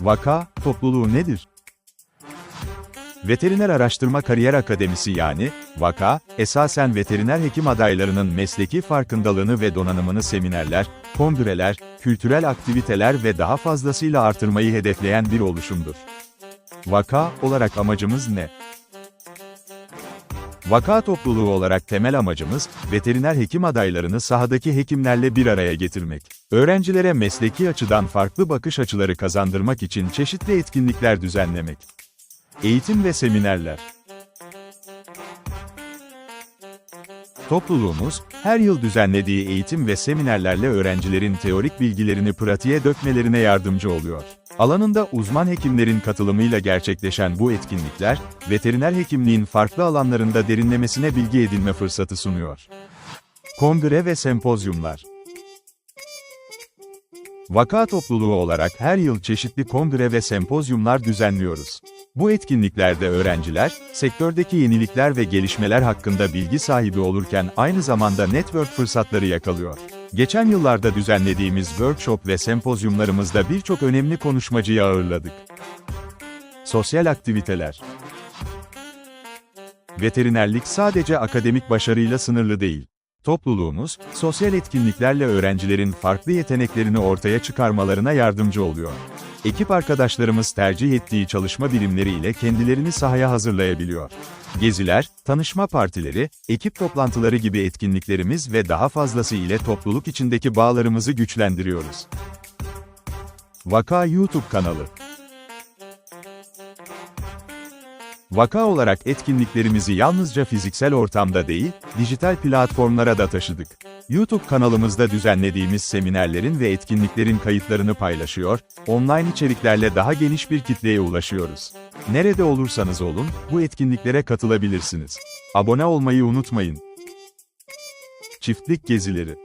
Vaka, topluluğu nedir? Veteriner Araştırma Kariyer Akademisi yani, VAKA, esasen veteriner hekim adaylarının mesleki farkındalığını ve donanımını seminerler, kongreler, kültürel aktiviteler ve daha fazlasıyla artırmayı hedefleyen bir oluşumdur. VAKA olarak amacımız ne? Vaka topluluğu olarak temel amacımız, veteriner hekim adaylarını sahadaki hekimlerle bir araya getirmek. Öğrencilere mesleki açıdan farklı bakış açıları kazandırmak için çeşitli etkinlikler düzenlemek. Eğitim ve seminerler. Topluluğumuz, her yıl düzenlediği eğitim ve seminerlerle öğrencilerin teorik bilgilerini pratiğe dökmelerine yardımcı oluyor. Alanında uzman hekimlerin katılımıyla gerçekleşen bu etkinlikler, veteriner hekimliğin farklı alanlarında derinlemesine bilgi edinme fırsatı sunuyor. Kongre ve sempozyumlar Vaka topluluğu olarak her yıl çeşitli kongre ve sempozyumlar düzenliyoruz. Bu etkinliklerde öğrenciler, sektördeki yenilikler ve gelişmeler hakkında bilgi sahibi olurken aynı zamanda network fırsatları yakalıyor. Geçen yıllarda düzenlediğimiz workshop ve sempozyumlarımızda birçok önemli konuşmacıyı ağırladık. Sosyal aktiviteler Veterinerlik sadece akademik başarıyla sınırlı değil. Topluluğumuz, sosyal etkinliklerle öğrencilerin farklı yeteneklerini ortaya çıkarmalarına yardımcı oluyor. Ekip arkadaşlarımız tercih ettiği çalışma birimleriyle kendilerini sahaya hazırlayabiliyor. Geziler, tanışma partileri, ekip toplantıları gibi etkinliklerimiz ve daha fazlası ile topluluk içindeki bağlarımızı güçlendiriyoruz. Vaka YouTube kanalı Vaka olarak etkinliklerimizi yalnızca fiziksel ortamda değil, dijital platformlara da taşıdık. YouTube kanalımızda düzenlediğimiz seminerlerin ve etkinliklerin kayıtlarını paylaşıyor, online içeriklerle daha geniş bir kitleye ulaşıyoruz. Nerede olursanız olun, bu etkinliklere katılabilirsiniz. Abone olmayı unutmayın. Çiftlik gezileri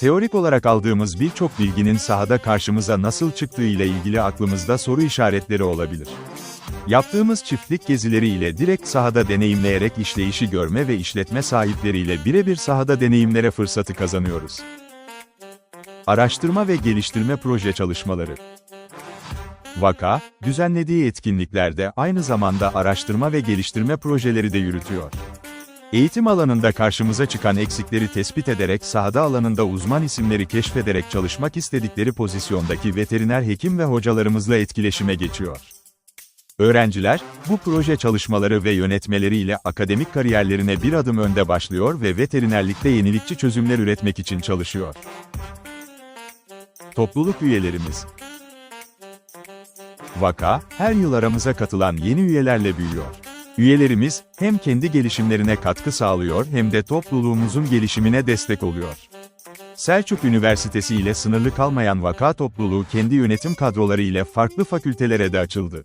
Teorik olarak aldığımız birçok bilginin sahada karşımıza nasıl çıktığı ile ilgili aklımızda soru işaretleri olabilir. Yaptığımız çiftlik gezileri ile direkt sahada deneyimleyerek işleyişi görme ve işletme sahipleriyle birebir sahada deneyimlere fırsatı kazanıyoruz. Araştırma ve geliştirme proje çalışmaları Vaka, düzenlediği etkinliklerde aynı zamanda araştırma ve geliştirme projeleri de yürütüyor. Eğitim alanında karşımıza çıkan eksikleri tespit ederek sahada alanında uzman isimleri keşfederek çalışmak istedikleri pozisyondaki veteriner hekim ve hocalarımızla etkileşime geçiyor. Öğrenciler, bu proje çalışmaları ve yönetmeleriyle akademik kariyerlerine bir adım önde başlıyor ve veterinerlikte yenilikçi çözümler üretmek için çalışıyor. Topluluk üyelerimiz Vaka, her yıl aramıza katılan yeni üyelerle büyüyor. Üyelerimiz, hem kendi gelişimlerine katkı sağlıyor hem de topluluğumuzun gelişimine destek oluyor. Selçuk Üniversitesi ile sınırlı kalmayan vaka topluluğu kendi yönetim kadroları ile farklı fakültelere de açıldı.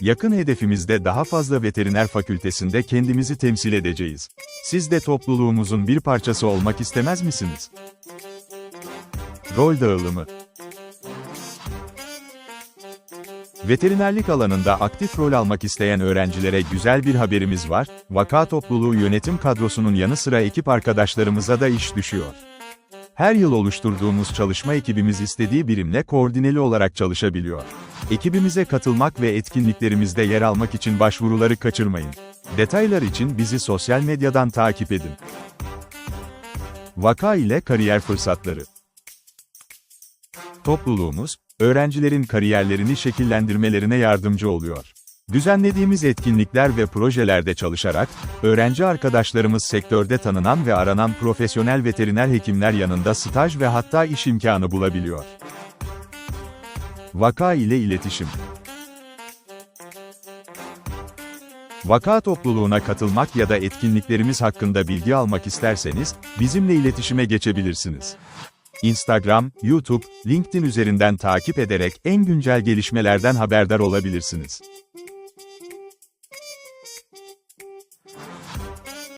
Yakın hedefimizde daha fazla veteriner fakültesinde kendimizi temsil edeceğiz. Siz de topluluğumuzun bir parçası olmak istemez misiniz? Rol dağılımı Veterinerlik alanında aktif rol almak isteyen öğrencilere güzel bir haberimiz var. Vaka topluluğu yönetim kadrosunun yanı sıra ekip arkadaşlarımıza da iş düşüyor. Her yıl oluşturduğumuz çalışma ekibimiz istediği birimle koordineli olarak çalışabiliyor. Ekibimize katılmak ve etkinliklerimizde yer almak için başvuruları kaçırmayın. Detaylar için bizi sosyal medyadan takip edin. Vaka ile kariyer fırsatları Topluluğumuz, öğrencilerin kariyerlerini şekillendirmelerine yardımcı oluyor. Düzenlediğimiz etkinlikler ve projelerde çalışarak, öğrenci arkadaşlarımız sektörde tanınan ve aranan profesyonel veteriner hekimler yanında staj ve hatta iş imkanı bulabiliyor. Vaka ile iletişim Vaka topluluğuna katılmak ya da etkinliklerimiz hakkında bilgi almak isterseniz, bizimle iletişime geçebilirsiniz. Instagram, YouTube, LinkedIn üzerinden takip ederek en güncel gelişmelerden haberdar olabilirsiniz.